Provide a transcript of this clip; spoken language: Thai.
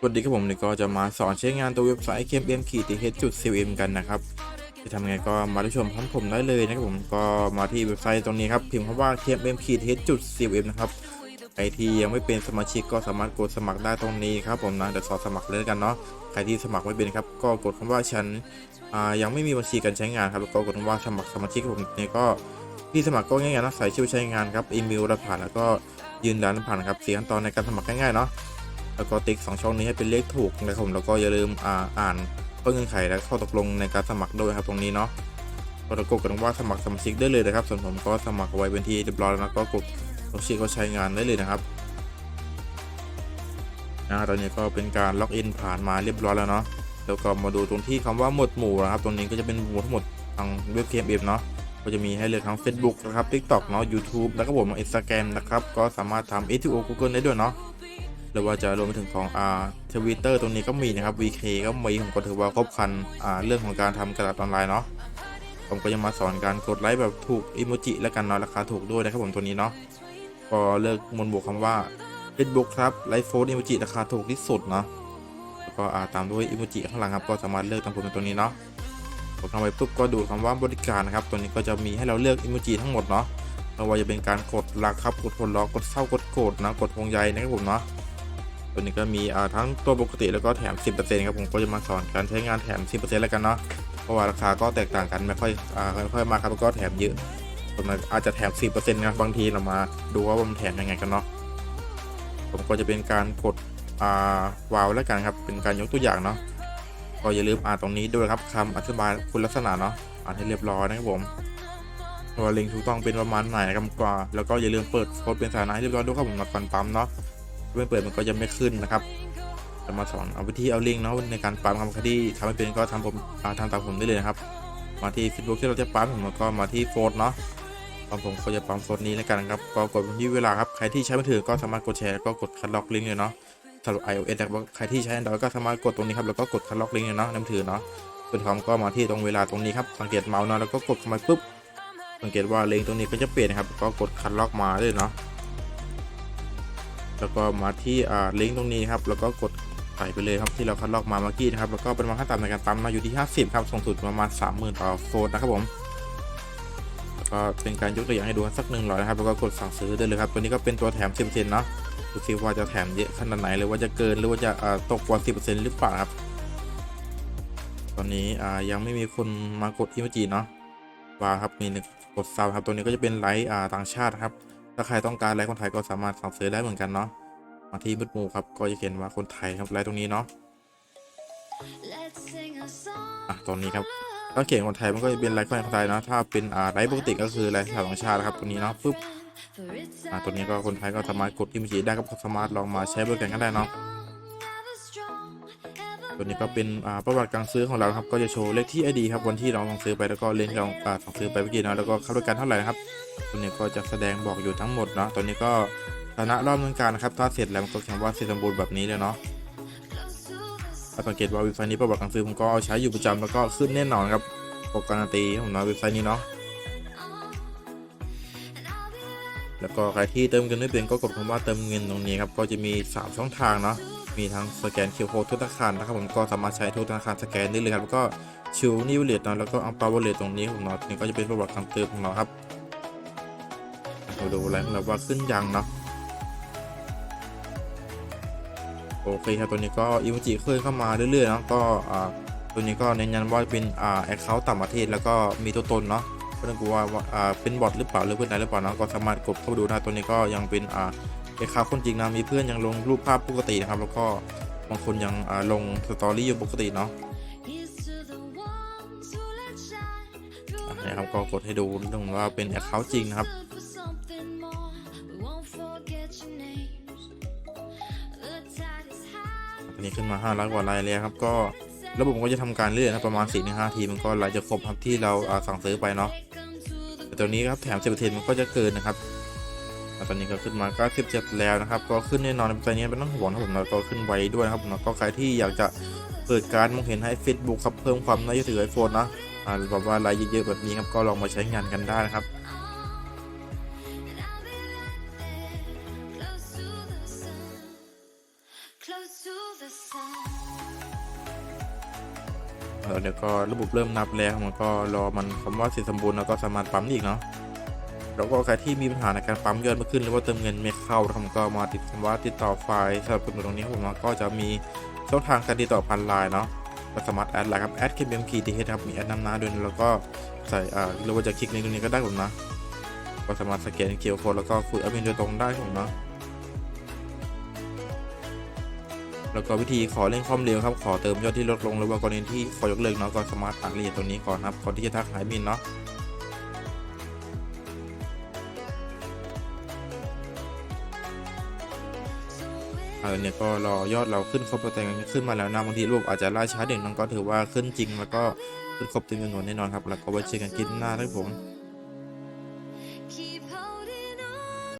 สวัสดีครับผมนี่ก็จะมาสอนใช้งานตัวเว็บไซต์ KMM ขีดทีเฮจุด CM กันนะครับจะทำไงก็มาได้ชมพร้อมผมได้เลยนะครับผมก็มาที่เว็บไซต์ตรงนี้ครับพิมพ์คำว่า KMM ขีดทีเฮจุด CM นะครับใครที่ยังไม่เป็นสมาชิกก็สามารถกดสมัครได้ตรงนี้ครับผมนะเดี๋ยวสอนสมัครเลยกันเนาะใครที่สมัครไม่เป็นครับก็กดคำว่าฉันอ่ายังไม่มีบัญชีการใช้งานครับแล้วก็กดคำว่าสมัครสมาชิกผมนี่ก็ที่สมัครก็ง่ายๆนะใส่ชื่อใช้งานครับอีเมลรหัสแล้วก็ยืนยันรหัสครับสี่ขั้นตอนในการสมัครง่ายๆเนาะ แล้วก็ติ๊กสองช่องนี้ให้เป็นเลขถูกนะครับผมแล้วก็อย่าลืมอ่าอ่านข้อเงื่อนไขและข้อตกลงในการสมัครด้วยครับตรงนี้เนาะก็ตะกดกันว่าสมัครสมาชิกได้เลยนะครับ ส่วนผมก็สมัครเอาไว้เป็นที่เรียบร้อยแล้วก็กดลงชื่อก็ใช้งานได้เลยนะครับนะตอนนี้ก็เป็นการล็อกอินผ่านมาเรียบร้อยแล้วเนาะแล้วก็มาดูตรงที่คำว่าหมวดหมู่นะครับ ตรงนี้ก็จะเป็นหมวดทั้งหมดทางเว็บเกมเอฟเนาะก็จะมีให้เลือกทั้ง Facebook นะครับ TikTok เนาะ YouTube แล้วก็ผมอินสตาแกรมนะครับ ก็สามารถทำ SEO Google ได้ด้วยเนาะ รือว่าจะรวมไปถึงของอ่าทวิตเตอร์ตรงนี้ก็มีนะครับ VK ก็มีผมก็ถือว่าครบครันอ่าเรื่องของการทำกระดาษออนไลน์เนาะผมก็จะมาสอนการกดไลค์แบบถูกอิโมจิและกันเนาะราคาถูกด้วยนะครับผมตัวนี้เนาะก็เลือกมนบวกคำว่า Facebook ครับไลฟ์โฟนอิโมจิราคาถูกที่สุดเนาะแล้วก็อ่าตามด้วยอิโมจิข้างหลังครับก็สามารถเลือกตามผมในตัวนี้เนาะกดเข้าไปปุ๊บก็ดูคำว่าบริการนะครับตัวนี้ก็จะมีให้เราเลือกอิโมจิทั้งหมดเนาะไม่ว่าจะเป็นการกดรักครับกดคนล้อกดเศร้ากดโกรธนะกดวงใยนะครับผมเนาะ ตัวนี้ก็มีทั้งตัวปกติแล้วก็แถม 10%ครับผมก็จะมาสอนการใช้งานแถม 10%แล้วกันเนาะเพราะว่าราคาก็แตกต่างกันไม่ค่อยอ่าไม่ค่อยมากครับแล้วก็แถมเยอะตัวนั้นอาจจะแถม 10%นะบางทีเรามาดูว่ามันแถมยังไงกันเนาะผมก็จะเป็นการกดอ่าวาวแล้วกันครับเป็นการยกตัวอย่างเนาะก็อย่าลืมอ่านตรงนี้ด้วยครับคำอธิบายคุณลักษณะเนาะอ่านให้เรียบร้อยนะครับผมตัวลิงก์ถูกต้องเป็นประมาณไหนนะครับกว่าแล้วก็อย่าลืมเปิดโค้ดเป็นสาธารณะให้เรียบร้อยด้วยครับผมก่อนปั๊มเนาะ ไม่เปิดมันก็จะไม่ขึ้นนะครับจะมาสอนเอาวิธีเอาลิงก์เนาะในการปั๊มคำคดีทำให้เป็นก็ทำผมทำตามผมได้เลยนะครับ มาที่ Facebook ที่เราจะปั๊มผมแล้วก็มาที่โฟล์เนาะปั๊มผมก็จะปั๊มโฟล์นี้แล้วกันครับก็กดที่เวลาครับใครที่ใช้มือถือก็สามารถกดแชร์แล้วก็กดคัดล็อกลิงก์เลยเนาะสำหรับ iOS นะครับใครที่ใช้ Android ก็สามารถกดตรงนี้ครับแล้วก็กดคัดล็อกลิงก์เลยเนาะในมือถือเนาะส่วนคอมก็มาที่ตรงเวลาตรงนี้ครับสังเกตเมาส์เนาะแล้วก็กดเข้ามาปุ๊บสังเกตว่าเลงตรงนี้ก็จะเปลี่ยนครับ ก็กดคัดล็อกมาเลยเนาะ แล้วก็มาที่ลิงก์ตรงนี้ครับแล้วก็กดใส่ไปเลยครับที่เราคัดลอกมาเมื่อกี้นะครับแล้วก็เป็นมาขั้นต่ำในการปั๊มมาอยู่ที่ 50 ครับส่งสุดประมาณ 30,000 ต่อโฟนนะครับผมแล้วก็เป็นการยกตัวอย่างให้ดูสักหนึ่งร้อยนะครับแล้วก็กดสั่งซื้อได้เลยครับตัวนี้ก็เป็นตัวแถม 10%เนาะดูซิว่าจะแถมเยอะขนาดไหนหรือว่าจะเกินหรือว่าจะตกกว่า 10%หรือเปล่าครับตอนนี้ยังไม่มีคนมากดอิโมจิเนาะว่าครับมีหนึ่งกดซับครับตัวนี้ก็จะเป็นไลท์ต่างชาติครับ ถ้าใครต้องการไลฟ์คนไทยก็สามารถสั่งซื้อได้เหมือนกันเนาะมาที่มืดมูครับก็จะเขียนว่าคนไทยครับไลฟ์ตรงนี้เนาะอะตรงนี้ครับถ้าเขียนคนไทยมันก็จะเป็นไลฟ์คนไทยเนาะถ้าเป็นอ่าไลฟ์ปกติก็คือไลฟ์ชาวต่างชาติครับตรงนี้เนาะปุ๊บอะตัวนี้ก็คนไทยก็สามารถกดอิมจีได้ครับสามารถลองมาใช้บริการกันได้เนาะ ตัวนี้ก็เป็นประวัติการซื้อของเราครับก็จะโชว์เลขที่ ID ครับวันที่เราลองซื้อไปแล้วก็เลนที่เราสั่งซื้อไปเมื่อกี้เนะแล้วก็ค่าบริการเท่าไหร่นะครับตัวนี้ก็จะแสดงบอกอยู่ทั้งหมดเนาะตัวนี้ก็ชนะรอบดำเนินการนะครับถ้าเสร็จแล้วมันก็เขียนว่าเสร็จสมบูรณ์แบบนี้เลยเนาะถ้าสังเกตว่าเว็บไซต์นี้ประวัติการซื้อผมก็ใช้อยู่ประจำแล้วก็ขึ้นแน่นอนครับปกการันตีของเราเว็บไซต์นี้เนาะแล้วก็ใครที่เติมเงินไม่เป็นก็กดคำว่าเติมเงินตรงนี้ครับก็จะมี 3 ช่องทางเนาะ มีทั้งสแกนคิวโคทุกธนาคารนะครับผมก็สามารถใช้ทุกธนาคารสแกนได้เลยครับแล้วก็ชิวนิวเลตเนาะแล้วก็อังเปาวเลตตรงนี้ของเรานี่ก็จะเป็นประวัติการเติมของเราครับเราดูอะไรของเราว่าขึ้นยังเนาะโอเคครับตัวนี้ก็อีโมจิเคยเข้ามาเรื่อยๆเนาะก็อ่าตัวนี้ก็เน้นยันว่าเป็นอ่าแอคเคาท์ต่างประเทศแล้วก็มีตัวตนเนาะไม่องกลัวว่าอ่าเป็นบอทหรือเปล่าหรือเพื่อนไหนหรือเปล่านะก็สามารถกดเข้าไปดูได้ตัวนี้ก็ยังเป็นอ่า แอคเคาท์คนจริงนะมีเพื่อนยังลงรูปภาพปกตินะครับ แล้วก็บางคนยังอ่าลงสตอรี่อยู่ปกติเนาะอะนะครับก็กดให้ดูเรื่องว่าเป็นแอคเคาท์จริงนะครับอันนี้ขึ้นมา 500 กว่ารายเลยครับ ก็ระบบก็จะทำการเรื่อยนะประมาณ4-5ทีมันก็ไหลจะครบครับที่เราสั่งซื้อไปเนาะแต่ตัวนี้ครับแถม10%มันก็จะเกินนะครับ ตอนนี้ก็ขึ้นมา 97 แล้วนะครับ ก็ขึ้นแน่นอนในนี้เป็นต้องห่วงนะผมแล้วก็ขึ้นไวด้วยนะครับผมแล้วก็ใครที่อยากจะเปิดการมองเห็นให้ Facebook ครับเพิ่มความน่าเชื่อถือไอโฟนนะอ่าแบบว่าลายเยอะๆแบบนี้ครับก็ลองมาใช้งานกันได้นะครับเดี๋ยวก็ระบบเริ่มนับแล้วมันก็รอมันคำว่าเสร็จสมบูรณ์แล้วก็สามารถปั๊มอีกเนาะ แล้วก็ใครที่มีปัญหาในการปั๊มยอดม่ขึ้น หรือว่าเติมเงินไม่เข้านะครับก็มาติดคำว่าติดต่อไฟล์สำหรับคนตรงนี้ผมก็จะมีช่องทางการติดต่อผ่านไลน์เนาะก็สามารถแอดไลน์ครับแอด KBMPTH ครับมีแอดนำหน้าด้วยแล้วก็ใส่อ่าหรือว่าจะคลิกในตรงนี้ก็ได้ผมนะก็สามารถสแกนเคอร์โคดแล้วก็คุยแอดมินโดยตรงได้ผมเนาะแล้วก็วิธีขอเร่งความเร็วครับ ขอเติมยอดที่ลดลงหรือว่ากรณีที่ขอยกเลิกเนาะก็สามารถอ่านรายละเอียดตัวนี้ก่อนครับก่อนที่จะทักหายบินเนาะ เออเนี่ยก็รอยอดเราขึ้นครบแต่งขึ้นมาแล้วนะบางทีรูปอาจจะล่าช้าเด็กน้องก็ถือว่าขึ้นจริง แล้วก็ขึ้นครบเต็มจำนวนแน่นอนครับแล้วก็ไว้เจอกันคลิปหน้าครับผม